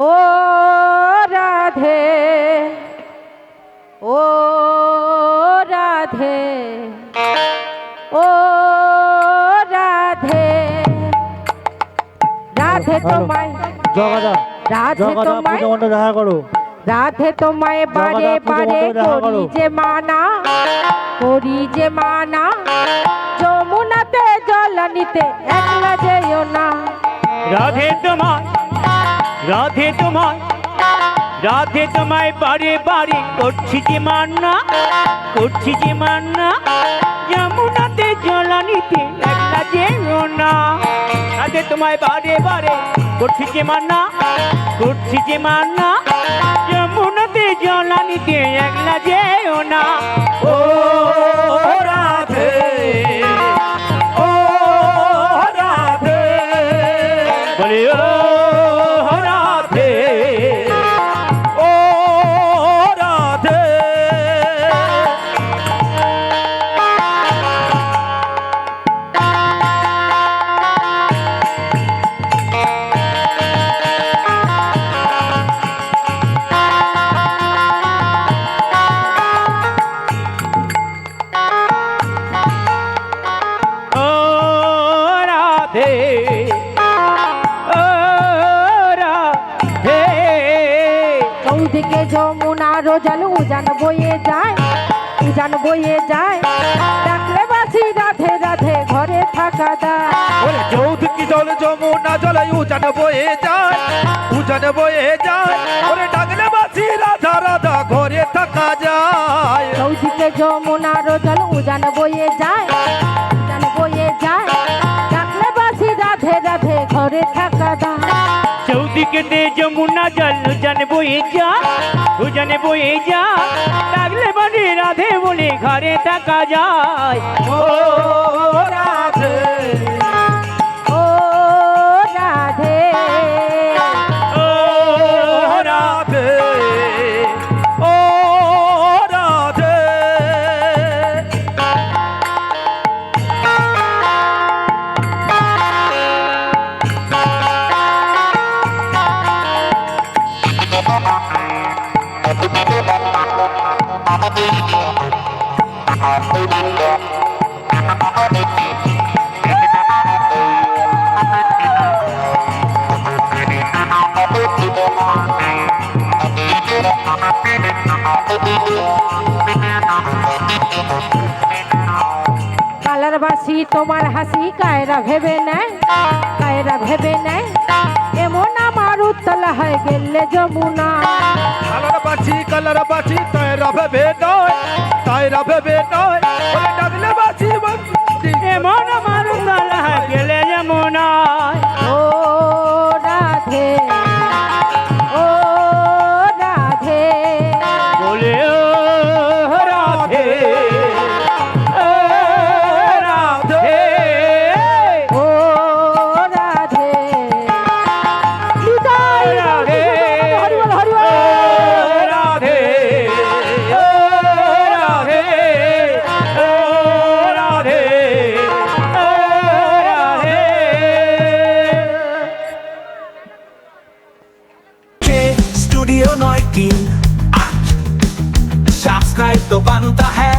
ও রাধে ও রাধে ও রাধে। রাধে তোমায় জগাদা রাধে তোমায় দেখা করো। রাধে তোমায় বারে বারে করি। যে মানা করি যে মানা। যমুনাতে জল নিতে একলা যেও না। রাধে তোমায় রাধে তোমায় রাধে তোমায় বারে বারে করছি যে মান্না, করছি যে মান্না, যমুনাতে জলানিতে একলা যেও না। রাধে তোমায় বারে বারে করছি যে মান্না, করছি যে মান্না, যমুনাতে জলানিতে একলা যেও না। ও রাধে ও রাধে। বলে, ও চৌদিকে যমুনার জল উজান বয়ে যায় উজান বয়ে যায়। ডাকলে বাসি রাধে রাধে ঘরে থাকা দায় চৌধুকি জল যমুনা জলে উজান বয়ে যায় উজান বয়ে যায়। ওরে ডাকলে বাসি রাধা রাধা ঘরে থাকা যায়। চৌদিকে যমুনার জল উজান বয়ে যায় ঘরে থাকা দায় চৌদিকে দে যমুনা জল, উজান বয়ে যা, উজান বয়ে যা। লাগলে বাড়ি রাধে বলে ঘরে থাকা যায়। ও রাধে। কালার বাসি তোমার হাসি কায়রা ভেবে নেয়, কায়রা ভেবে নেয়। এমন আমার উত্তল হয়ে গেলে যমুনা। বাছি তাই রাভে বে তাই রাভে বে নয়। ওরে ডাকলে বাছি বাছি এমন আমার গলা গেলে যমুনায় ও রাধে ও রাধে। বলে ও রাধে ও রাধে। স্টুডিও নয় কি সাবস্ক্রাইব তো বানতা হ্যাঁ